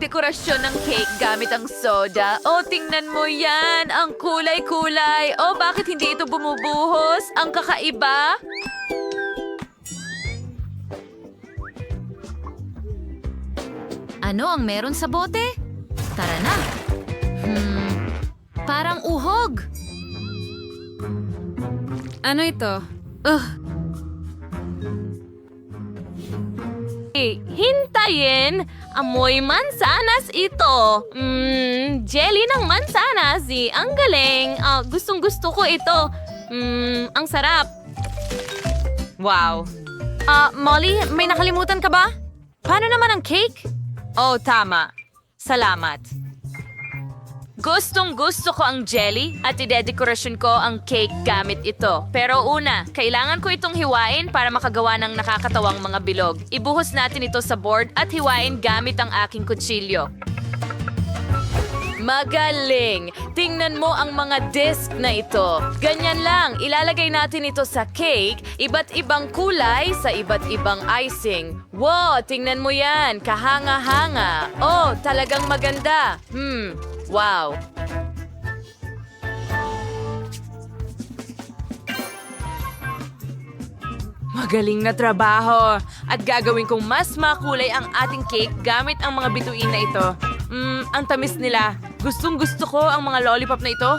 Dekorasyon ng cake gamit ang soda. Oh, tingnan mo yan! Ang kulay-kulay! Oh, bakit hindi ito bumubuhos? Ang kakaiba! Ano ang meron sa bote? Tara na. Hmm, parang uhog. Ano ito? Ugh. Hintayin! Amoy mansanas ito! Mmm, jelly ng mansanas eh. Ang galing! Ah, gustong gusto ko ito. Mmm, ang sarap. Wow. Ah, Molly, may nakalimutan ka ba? Paano naman ang cake? Oh, tama. Salamat. Gustong gusto ko ang jelly at idedekorasyon ko ang cake gamit ito. Pero una, kailangan ko itong hiwain para makagawa ng nakakatawang mga bilog. Ibuhos natin ito sa board at hiwain gamit ang aking kutsilyo. Magaling! Tingnan mo ang mga disc na ito. Ganyan lang, ilalagay natin ito sa cake, iba't ibang kulay sa iba't ibang icing. Wow, tingnan mo yan, kahanga-hanga. Oh, talagang maganda. Hmm, wow. Magaling na trabaho! At gagawin kong mas makulay ang ating cake gamit ang mga bituin na ito. Mmm, ang tamis nila. Gustong gusto ko ang mga lollipop na ito.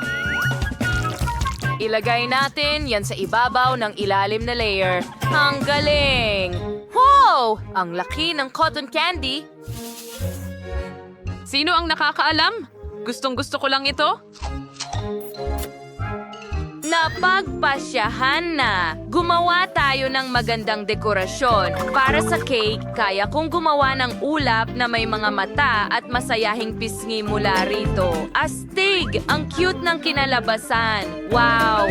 Ilagay natin yan sa ibabaw ng ilalim na layer. Ang galing! Wow! Ang laki ng cotton candy. Sino ang nakakaalam? Gustong gusto ko lang ito? Napagpasyahan na. Gumawa tayo ng magandang dekorasyon. Para sa cake, kaya kong gumawa ng ulap na may mga mata at masayahing pisngi mula rito. Astig! Ang cute ng kinalabasan. Wow!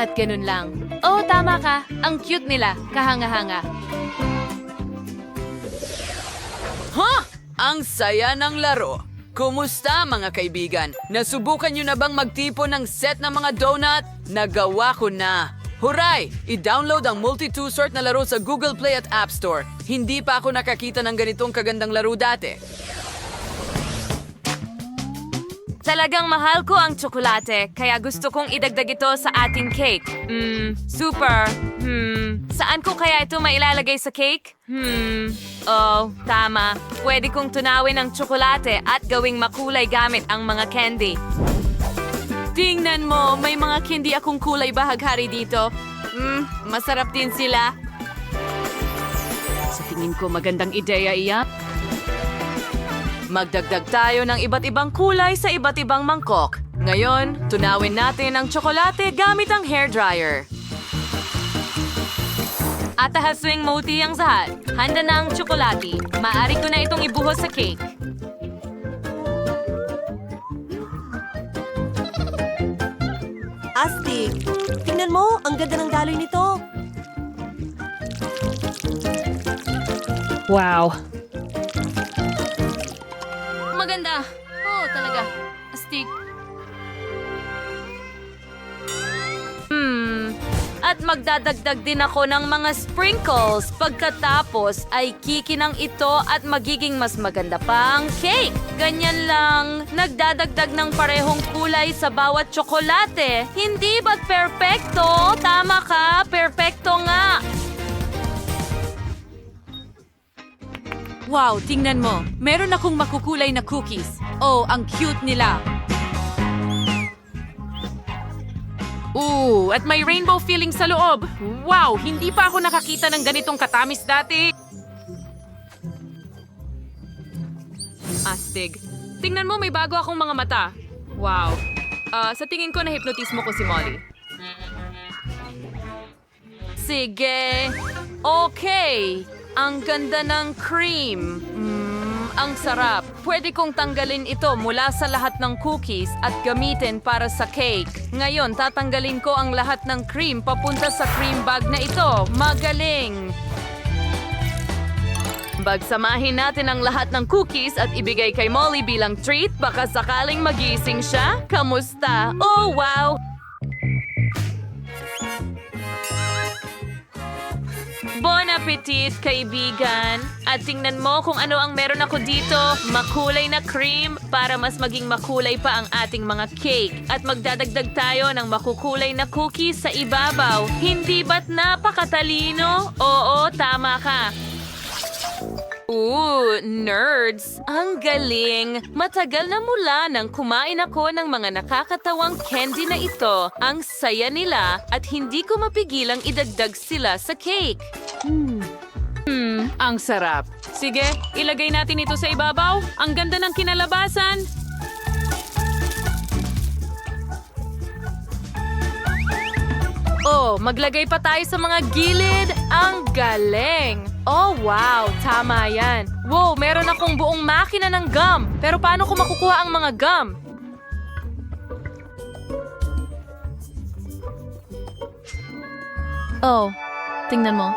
At ganun lang. Oh, tama ka. Ang cute nila. Kahanga-hanga. Ha? Ang saya ng laro. Kumusta mga kaibigan? Nasubukan nyo na bang magtipon ng set ng mga donut? Nagawa ko na. Huray! I-download ang multi-two-sort na laro sa Google Play at App Store. Hindi pa ako nakakita ng ganitong kagandang laro dati. Talagang mahal ko ang tsokolate, kaya gusto kong idagdag ito sa ating cake. Hmm, super. Hmm, saan ko kaya ito mailalagay sa cake? Hmm, oh, tama. Pwede kong tunawin ang tsokolate at gawing makulay gamit ang mga candy. Tingnan mo, may mga candy akong kulay bahaghari dito. Hmm, masarap din sila. Sa tingin ko magandang ideya iyan. Magdagdag tayo ng iba't ibang kulay sa iba't ibang mangkok. Ngayon, tunawin natin ang tsokolate gamit ang hairdryer. At ahaswing moti ang sahad. Handa na ang tsokolate. Maaari ko na itong ibuhos sa cake. Astig! Tingnan mo, ang ganda ng daloy nito. Wow. Maganda. Oo, talaga. Astig. Hmm. At magdadagdag din ako ng mga sprinkles. Pagkatapos ay kikinang ito at magiging mas maganda pa cake. Ganyan lang. Nagdadagdag ng parehong kulay sa bawat tsokolate. Hindi ba't perpekto? Tama ka, perpekto nga. Wow, tingnan mo. Meron akong makukulay na cookies. Oh, ang cute nila. Ooh, at may rainbow feeling sa loob. Wow, hindi pa ako nakakita ng ganitong katamis dati. Astig. Tingnan mo, may bago akong mga mata. Wow. Ah, sa tingin ko, na-hypnotismo ko si Molly. Sige. Okay. Ang ganda ng cream. Mm, ang sarap. Pwede kong tanggalin ito mula sa lahat ng cookies at gamitin para sa cake. Ngayon, tatanggalin ko ang lahat ng cream papunta sa cream bag na ito. Magaling! Bagsamahin natin ang lahat ng cookies at ibigay kay Molly bilang treat. Baka sakaling magising siya. Kamusta? Oh, wow! Bon appetit, kaibigan! At tingnan mo kung ano ang meron ako dito. Makulay na cream para mas maging makulay pa ang ating mga cake. At magdadagdag tayo ng makukulay na cookies sa ibabaw. Hindi ba't napakatalino? Oo, tama ka. Ooh, nerds! Ang galing! Matagal na mula nang kumain ako ng mga nakakatawang candy na ito. Ang saya nila at hindi ko mapigilang idagdag sila sa cake. Ang sarap. Sige, ilagay natin ito sa ibabaw. Ang ganda ng kinalabasan. Oh, maglagay pa tayo sa mga gilid. Ang galing! Oh, wow! Tama yan. Wow, meron akong buong makina ng gum. Pero paano ko makukuha ang mga gum? Oh, tingnan mo.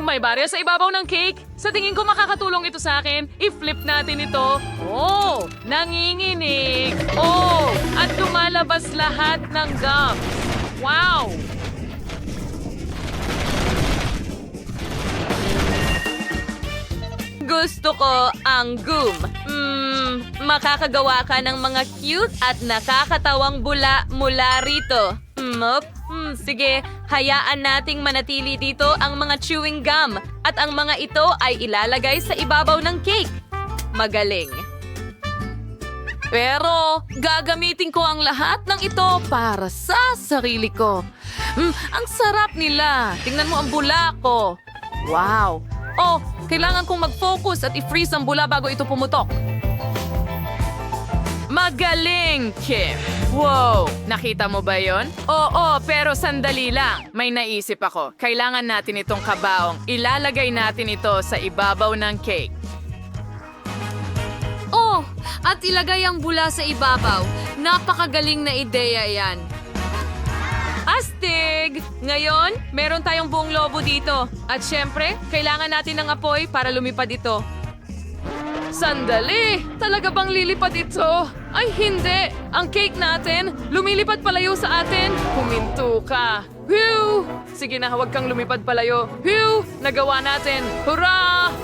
May barya sa ibabaw ng cake. Sa tingin ko makakatulong ito sa akin. I-flip natin ito. Oh, nanginginig. Oh, at lumalabas lahat ng gum. Wow! Gusto ko ang gum. Mmm, makakagawa ka ng mga cute at nakakatawang bula mula rito. Mm, op. Hmm, sige, hayaan nating manatili dito ang mga chewing gum at ang mga ito ay ilalagay sa ibabaw ng cake. Magaling. Pero gagamitin ko ang lahat ng ito para sa sarili ko. Mm, ang sarap nila. Tingnan mo ang bula ko. Wow. Oh, kailangan kong mag-focus at i-freeze ang bula bago ito pumutok. Magaling, Kim! Wow! Nakita mo ba yon? Oo, pero sandali lang. May naisip ako. Kailangan natin itong kabaong. Ilalagay natin ito sa ibabaw ng cake. Oh, at ilagay ang bula sa ibabaw. Napakagaling na ideya yan. Astig! Ngayon, meron tayong buong lobo dito. At syempre, kailangan natin ng apoy para lumipad ito. Sandali! Talaga bang lilipad ito? Ay, hindi! Ang cake natin, lumilipad palayo sa atin. Huminto ka. Phew! Sige na, huwag kang lumipad palayo. Phew! Nagawa natin. Hurrah!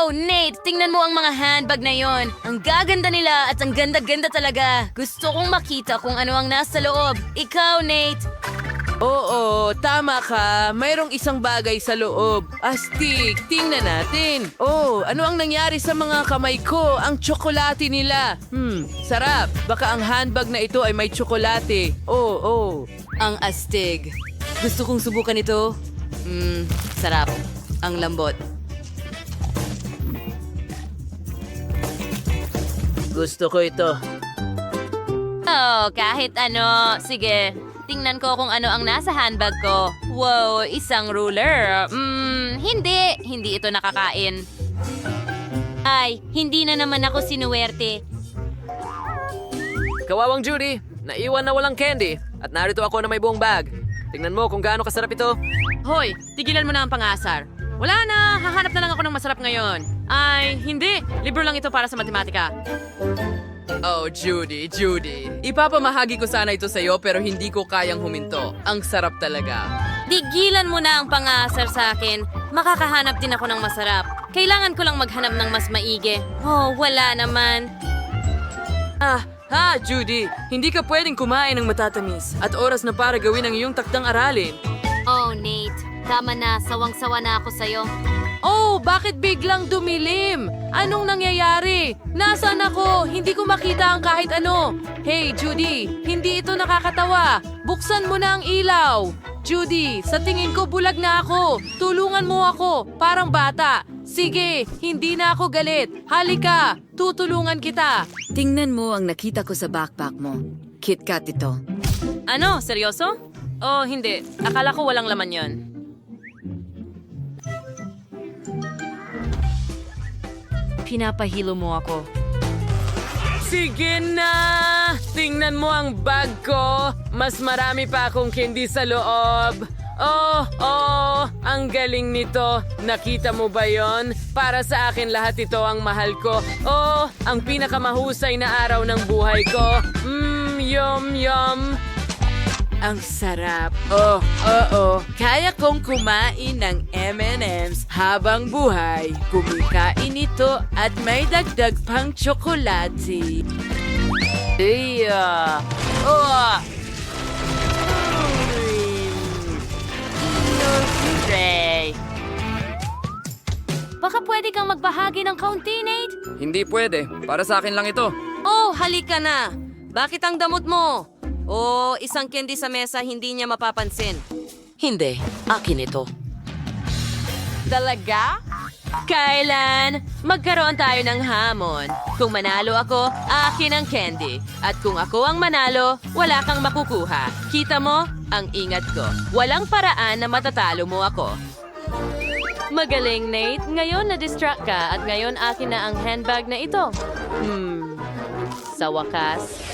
Wow, Nate! Tingnan mo ang mga handbag na yon. Ang gaganda nila at ang ganda-ganda talaga. Gusto kong makita kung ano ang nasa loob. Ikaw, Nate! Oo, tama ka. Mayroong isang bagay sa loob. Astig, tingnan natin. Oh, ano ang nangyari sa mga kamay ko? Ang tsokolate nila. Hmm, sarap. Baka ang handbag na ito ay may tsokolate. Oh, oh. Ang astig. Gusto kong subukan ito. Hmm, sarap. Ang lambot. Gusto ko ito. Oh, kahit ano. Sige, tingnan ko kung ano ang nasa handbag ko. Wow, isang ruler. Hmm, hindi. Hindi ito nakakain. Ay, hindi na naman ako sinuwerte. Kawawang Judy, naiwan na walang candy. At narito ako na may buong bag. Tingnan mo kung gaano kasarap ito. Hoy, tigilan mo na ang pangasar. Wala na, hahanap na lang ako ng masarap ngayon. Ay, hindi. Libro lang ito para sa matematika. Oh, Judy, Judy. Ipapamahagi ko sana ito sa'yo pero hindi ko kayang huminto. Ang sarap talaga. Tigilan mo na ang pangasar sa akin. Makakahanap din ako ng masarap. Kailangan ko lang maghanap ng mas maigi. Oh, wala naman. Ah, ha, Judy. Hindi ka pwedeng kumain ng matatamis at oras na para gawin ang iyong takdang aralin. Oh, Nate. Tama na. Sawang-sawa na ako sa'yo. Oh, bakit biglang dumilim? Anong nangyayari? Nasaan ako? Hindi ko makita ang kahit ano. Hey, Judy, hindi ito nakakatawa. Buksan mo na ang ilaw. Judy, sa tingin ko bulag na ako. Tulungan mo ako, parang bata. Sige, hindi na ako galit. Halika, tutulungan kita. Tingnan mo ang nakita ko sa backpack mo. KitKat ito. Ano? Seryoso? Oh, hindi. Akala ko walang laman yon. Pinapahilo mo ako. Sige na! Tingnan mo ang bag ko. Mas marami pa akong candy sa loob. Oh, oh, ang galing nito. Nakita mo ba yon? Para sa akin lahat ito ang mahal ko. Oh, ang pinakamahusay na araw ng buhay ko. Mmm, yum, yum. Ang sarap. Oh, oo. Kaya kong kumain ng M&M's habang buhay. Kumikain ito at may dagdag pang tsokolate. Yeah. Oh. Ray. Baka pwede kang magbahagi ng kaunti, Nate? Hindi pwede. Para sa akin lang ito. Oh, halika na. Bakit ang damot mo? Oh, isang candy sa mesa hindi niya mapapansin. Hindi, akin ito. Talaga? Kailan? Magkaroon tayo ng hamon. Kung manalo ako, akin ang candy. At kung ako ang manalo, wala kang makukuha. Kita mo? Ang ingat ko. Walang paraan na matatalo mo ako. Magaling, Nate. Ngayon na-distract ka at ngayon akin na ang handbag na ito. Hmm. Sa wakas.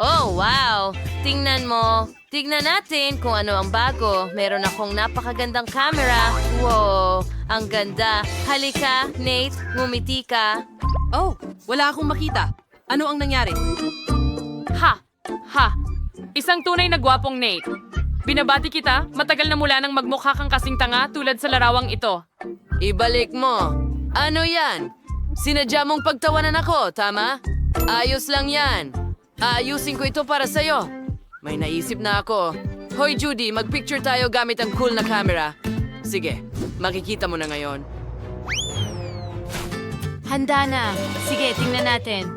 Oh, wow! Tingnan mo. Tingnan natin kung ano ang bago. Meron akong napakagandang camera. Wow! Ang ganda. Halika, Nate. Ngumiti ka. Oh, wala akong makita. Ano ang nangyari? Ha! Ha! Isang tunay na gwapong Nate. Binabati kita, matagal na mula nang magmukha kang kasing tanga tulad sa larawang ito. Ibalik mo. Ano yan? Sinadya mong pagtawanan ako, tama? Ayos lang yan. Aayusin ko ito para sa'yo. May naisip na ako. Hoy Judy, magpicture tayo gamit ang cool na camera. Sige, makikita mo na ngayon. Handa na. Sige, tingnan natin.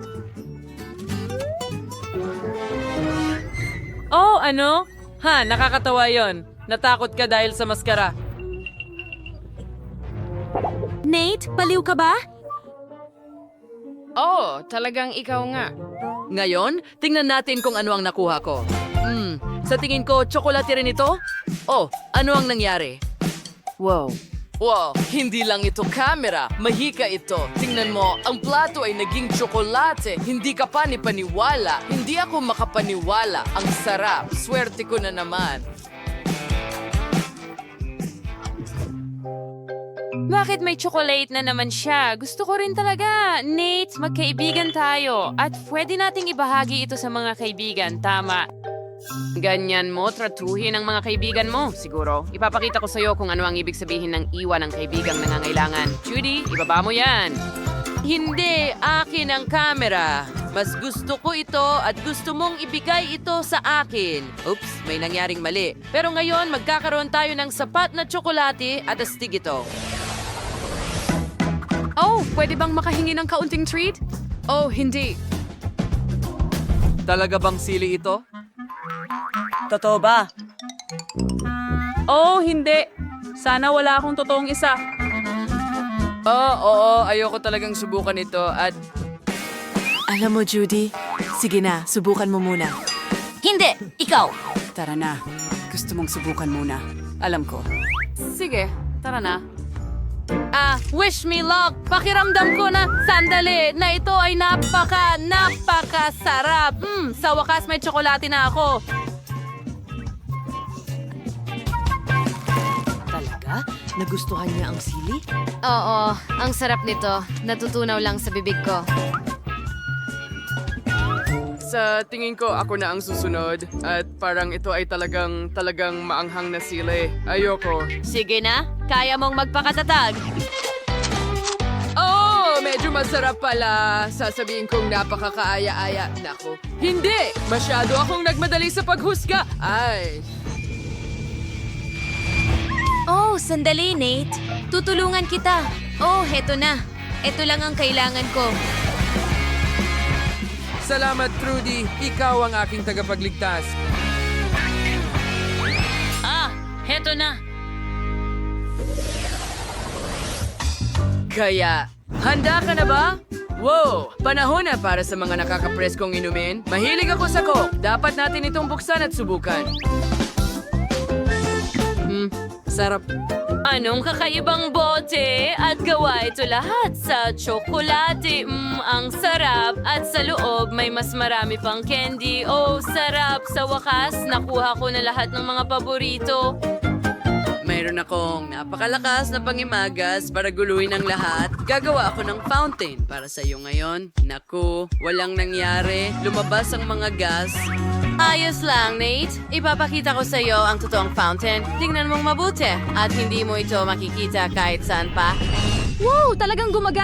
Oh, ano? Ha, nakakatawa yon. Natakot ka dahil sa maskara. Nate, baliw ka ba? Oh, talagang ikaw nga. Ngayon, tingnan natin kung ano ang nakuha ko. Hmm, sa tingin ko, tsokolate rin ito? Oh, ano ang nangyari? Wow. Wow, hindi lang ito camera, mahika ito. Tingnan mo, ang plato ay naging tsokolate. Hindi ka pa ni paniwala. Hindi ako makapaniwala. Ang sarap. Swerte ko na naman. Bakit may chocolate na naman siya? Gusto ko rin talaga. Nate, magkaibigan tayo. At pwede nating ibahagi ito sa mga kaibigan, tama. Ganyan mo, tratuhin ang mga kaibigan mo, siguro. Ipapakita ko sa'yo kung ano ang ibig sabihin ng iwan ng kaibigang nangangailangan. Judy, ibaba mo yan. Hindi, akin ang camera. Mas gusto ko ito at gusto mong ibigay ito sa akin. Oops, may nangyaring mali. Pero ngayon, magkakaroon tayo ng sapat na tsokolate at astig ito. Oh, pwede bang makahingi ng kaunting treat? Oh, hindi. Talaga bang sili ito? Totoo ba? Oh, hindi. Sana wala akong totoong isa. Oo, oo, ayoko talagang subukan ito at... Alam mo, Judy, sige na, subukan mo muna. Hindi, ikaw. Tara na, gusto mong subukan muna. Alam ko. Sige, tara na. Ah, wish me luck! Pakiramdam ko na, sandali, na ito ay napaka, napaka sarap. Hmm, sa wakas may tsokolate na ako. Talaga? Nagustuhan niya ang sili? Oo, ang sarap nito. Natutunaw lang sa bibig ko. Sa tingin ko, ako na ang susunod. At parang ito ay talagang, talagang maanghang na sili. Ayoko. Sige na, kaya mong magpakatatag. Oh, medyo masarap pala. Sasabihin kong napakakaaya-aya. Nako, hindi! Masyado akong nagmadali sa paghusga. Ay, Oh, sandali, Nate. Tutulungan kita. Oh, heto na. Ito lang ang kailangan ko. Salamat, Trudy. Ikaw ang aking tagapagligtas. Ah, heto na. Kaya, handa ka na ba? Wow! Panahon na para sa mga nakakapreskong inumin. Mahilig ako sa Coke. Dapat natin itong buksan at subukan. Hmm, sarap. Anong kakaibang bote at gawa ito lahat sa tsokolate? Mm, ang sarap at sa loob may mas marami pang candy. Oh, sarap! Sa wakas, nakuha ko na lahat ng mga paborito. Mayroon akong napakalakas na pangimagas para guluhin ang lahat. Gagawa ako ng fountain para sa iyo ngayon. Naku, walang nangyari. Lumabas ang mga gas. Ayos lang, Nate. Ipapakita ko sa iyo ang totoong fountain. Tingnan mong mabuti at hindi mo ito makikita kahit saan pa. Wow! Talagang gumagana!